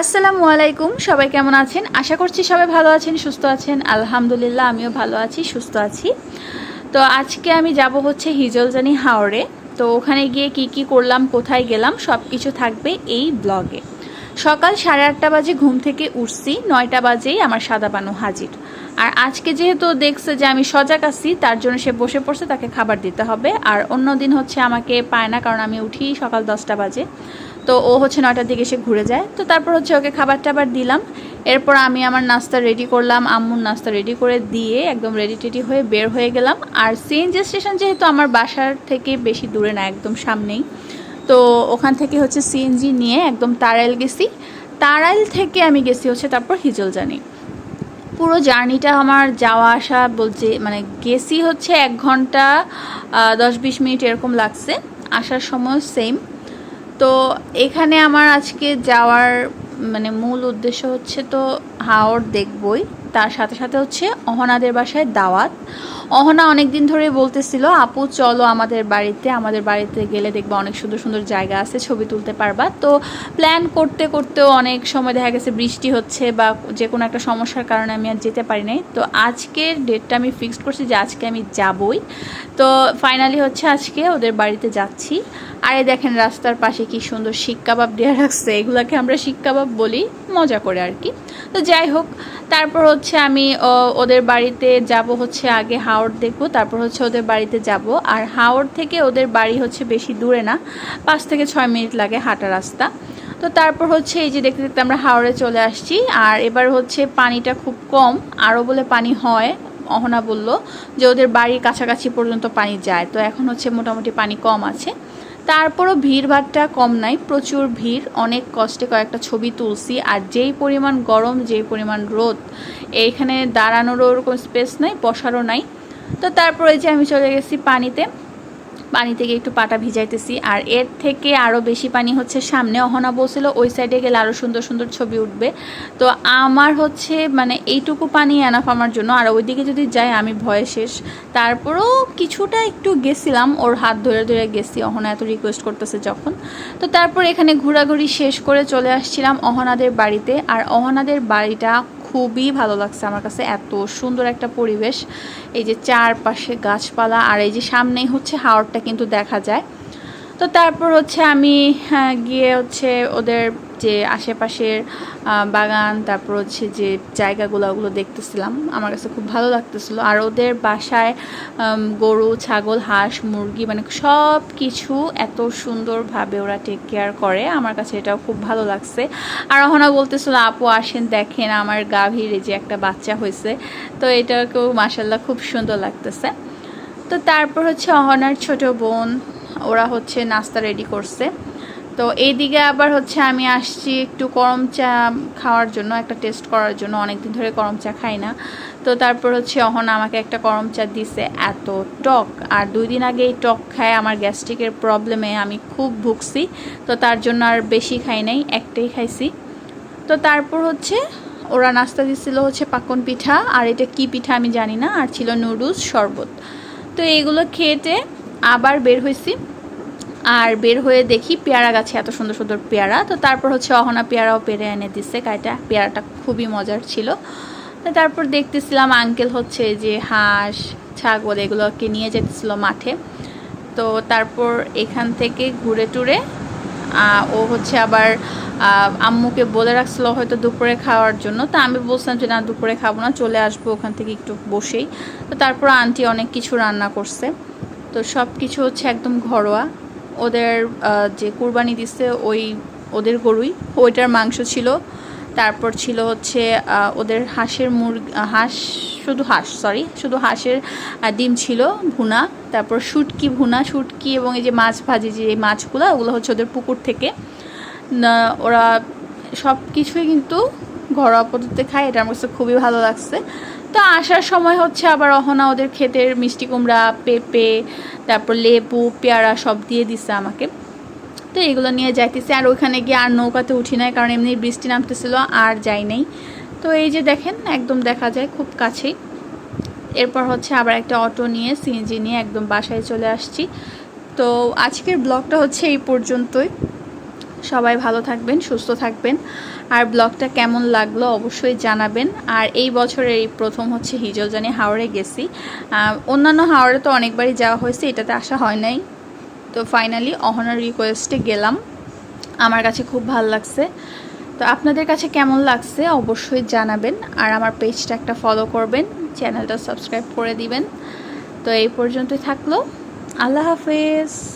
আসসালামু আলাইকুম, সবাই কেমন আছেন? আশা করছি সবাই ভালো আছেন, সুস্থ আছেন। আলহামদুলিল্লাহ, আমিও ভালো আছি, সুস্থ আছি। তো আজকে আমি যাব হচ্ছে হিজলজানি হাওড়ে তো ওখানে গিয়ে কি কি করলাম, কোথায় গেলাম সব কিছু থাকবে এই ব্লগে। সকাল সাড়ে আটটা বাজে ঘুম থেকে উঠছি, নয়টা বাজেই আমার সাদা পানু হাজির। আর আজকে যেহেতু দেখছে যে আমি সজাগ আছি, তার জন্য সে বসে পড়ছে, তাকে খাবার দিতে হবে। আর অন্য দিন হচ্ছে আমাকে পায় না, কারণ আমি উঠি সকাল দশটা বাজে। তো ও হচ্ছে নয়টার দিকে এসে ঘুরে যায়। তো তারপর হচ্ছে ওকে খাবার টাবার দিলাম। এরপর আমি আমার নাস্তা রেডি করলাম। আম্মুর নাস্তা রেডি করে দিয়ে একদম রেডি টেডি হয়ে বের হয়ে গেলাম। আর সিএনজি স্টেশন যেহেতু আমার বাসার থেকে বেশি দূরে না, একদম সামনেই, তো ওখান থেকে হচ্ছে সিএনজি নিয়ে একদম তারাইল গেছি। তারাইল থেকে আমি গেছি হচ্ছে তারপর হিজলজানি পুরো জার্নিটা আমার যাওয়া আসা বলছে মানে গেছি হচ্ছে এক ঘণ্টা দশ বিশ মিনিট এরকম লাগছে। আসার সময় সেম তো এখানে আমার আজকে যাওয়ার মানে মূল উদ্দেশ্য হচ্ছে তো হাওর দেখবই। তার সাথে সাথে হচ্ছে অহনাদের বাসায় দাওয়াত। অহনা অনেক দিন ধরে বলতেছিল, আপু, চলো আমাদের বাড়িতে আমাদের বাড়িতে গেলে দেখবে অনেক সুন্দর সুন্দর জায়গা আছে, ছবি তুলতে পারবা। তো প্ল্যান করতে করতেও অনেক সময় দেখা গেছে বৃষ্টি হচ্ছে বা যে কোনো একটা সমস্যার কারণে আমি আর যেতে পারি নাই। তো আজকের ডেটটা আমি ফিক্সড করছি যে আজকে আমি যাবই। তো ফাইনালি হচ্ছে আজকে ওদের বাড়িতে যাচ্ছি। আরে দেখেন রাস্তার পাশে কি সুন্দর শিক কাবাব দেওয়া রাখছে। এগুলাকে আমরা শিক কাবাব বলি, মজা করে আর কি। তো যাই হোক তারপর হচ্ছে আমি ওদের বাড়িতে যাব হচ্ছে আগে হাওড় দেখব, তারপর হচ্ছে ওদের বাড়িতে যাব। আর হাওড় থেকে ওদের বাড়ি হচ্ছে বেশি দূরে না, পাঁচ থেকে ছয় মিনিট লাগে হাঁটা রাস্তা। তো তারপর হচ্ছে এই যে দেখতে দেখতে আমরা হাওড়ে চলে আসছি, আর এবার হচ্ছে পানিটা খুব কম, আরও বলে পানি হয়, অহনা বলল যে ওদের বাড়ির কাছাকাছি পর্যন্ত পানি যায়। তো এখন হচ্ছে মোটামুটি পানি কম আছে। তারপরও ভিড়ভাড়টা কম নাই, প্রচুর ভিড়, অনেক কষ্টে কয়েকটা ছবি তুলছি, আর যেই পরিমাণ গরম, যেই পরিমাণ রোদ, এইখানে দাঁড়ানোরও ওরকম স্পেস নাই, বসারও নাই। তো তারপরে যে আমি চলে গেছি পানিতে। পানি থেকে একটু পাটা ভিজাইতেছি। আর এর থেকে আরও বেশি পানি হচ্ছে সামনে। অহনা বলছিল ওই সাইডে গেলে আরও সুন্দর সুন্দর ছবি উঠবে। তো আমার হচ্ছে মানে এইটুকু পানি এনাফ আমার জন্য। আর ওইদিকে যদি যাই আমি ভয়ে শেষ। তারপরেও কিছুটা একটু গেছিলাম। ওর হাত ধরে ধরে গেছি। অহনা এত রিকোয়েস্ট করতেছে যখন। তো তারপর এখানে ঘোরাঘুরি শেষ করে চলে আসছিলাম অহনাদের বাড়িতে। আর অহনাদের বাড়িটা খুবই ভালো লাগছে আমার কাছে, এত সুন্দর একটা পরিবেশ। এই যে চারপাশে গাছপালা, আর এই যে সামনেই হচ্ছে হাওড়টা কিন্তু দেখা যায়। তো তারপর হচ্ছে আমি হ্যাঁ, গিয়ে হচ্ছে ওদের যে আশেপাশের বাগান তারপর হচ্ছে যে জায়গাগুলো ওগুলো দেখতেছিলাম। আমার কাছে খুব ভালো লাগতেছিলো। আর ওদের বাসায় গরু ছাগল হাঁস মুরগি মানে সব কিছু এত সুন্দরভাবে ওরা টেক কেয়ার করে। আমার কাছে এটাও খুব ভালো লাগছে। আর অহনা বলতেছিল আপু আসেন দেখেন আমার গাভীর যে একটা বাচ্চা হয়েছে। তো এটাকেও মাসাল্লাহ খুব সুন্দর লাগতেছে। তো তারপর হচ্ছে অহনার ছোট বোন ওরা হচ্ছে নাস্তা রেডি করছে। তো এইদিকে আবার হচ্ছে আমি আসছি একটু গরম চা খাওয়ার জন্য, একটা টেস্ট করার জন্য। অনেক দিন ধরে গরম চা খাই না। তো তারপর হচ্ছে অহন আমাকে একটা গরম চা দিছে। এত টক। আর দুই দিন আগে এই টক খায়। আমার গ্যাস্ট্রিকের প্রবলেমে আমি খুব ভুগছি। তো তার জন্য আর বেশি খাই নাই, একটাই খাইছি। তো তারপর হচ্ছে ওরা নাস্তা দিচ্ছিল হচ্ছে পাকন পিঠা। আর এটা কি পিঠা আমি জানি না। আর ছিল নুডলস, শরবত। তো এগুলো খেয়েতে আবার বের হয়েছি আর বের হয়ে দেখি পেয়ারা গাছে এত সুন্দর সুন্দর পেয়ারা। তো তারপর হচ্ছে অহনা পেয়ারাও পেরে এনে দিচ্ছে কাইটা পেয়ারাটা খুবই মজার ছিল। তারপর দেখতেছিলাম আঙ্কেল হচ্ছে যে হাঁস, ছাগল এগুলোকে নিয়ে যেতেছিল মাঠে। তো তারপর এখান থেকে ঘুরে টুরে ও হচ্ছে আবার আম্মুকে বলে রাখছিল হয়তো দুপুরে খাওয়ার জন্য। তো আমি বলছিলাম যে, না, দুপুরে খাব না, চলে আসব ওখান থেকে একটু বসেই। তো তারপর আন্টি অনেক কিছু রান্না করছে। তো সব কিছু হচ্ছে একদম ঘরোয়া। ওদের যে কুরবানি দিচ্ছে ওই ওদের গরুই। ওইটার মাংস ছিল। তারপর ছিল হচ্ছে ওদের হাঁসের মুরগ হাঁস শুধু হাঁস সরি শুধু হাঁসের ডিম ছিল ভুনা। তারপর শুটকি ভুনা শুটকি এবং এই যে মাছ ভাজি যে মাছগুলো ওগুলো হচ্ছে ওদের পুকুর থেকে। না, ওরা সব কিছুই কিন্তু ঘরোয়া পদ্ধতিতে খায়। এটা আমার কাছে খুবই ভালো লাগছে। তো আসার সময় হচ্ছে আবার অহনা ওদের ক্ষেতের মিষ্টি কুমড়া, পেঁপে, তারপর লেবু, পেয়ারা সব দিয়ে দিছে আমাকে। তো এগুলো নিয়ে যাইতেছি। আর ওইখানে গিয়ে আর নৌকাতে উঠি নাই, কারণ এমনি বৃষ্টি নামতেছিল, আর যাই নাই। তো এই যে দেখেন, একদম দেখা যায় খুব কাছেই। এরপর হচ্ছে আবার একটা অটো নিয়ে, সিএনজি নিয়ে একদম বাসায় চলে আসছি। তো আজকের ব্লগটা হচ্ছে এই পর্যন্তই। সবাই ভালো থাকবেন, সুস্থ থাকবেন। আর ব্লগটা কেমন লাগল অবশ্যই জানাবেন। আর এই বছরের এই প্রথম হচ্ছে হিজলজানি হাওড়ে গেছি। অন্যান্য হাওড়ে তো অনেকবারই যাওয়া হয়েছে, এটাতে আসা হয় নাই। তো ফাইনালি অহনার রিকোয়েস্টে গেলাম। আমার কাছে খুব ভালো লাগছে। তো আপনাদের কাছে কেমন লাগছে অবশ্যই জানাবেন। আর আমার পেজটা একটা ফলো করবেন চ্যানেলটা সাবস্ক্রাইব করে দিবেন। তো এই পর্যন্তই থাকল। আল্লাহ হাফেজ।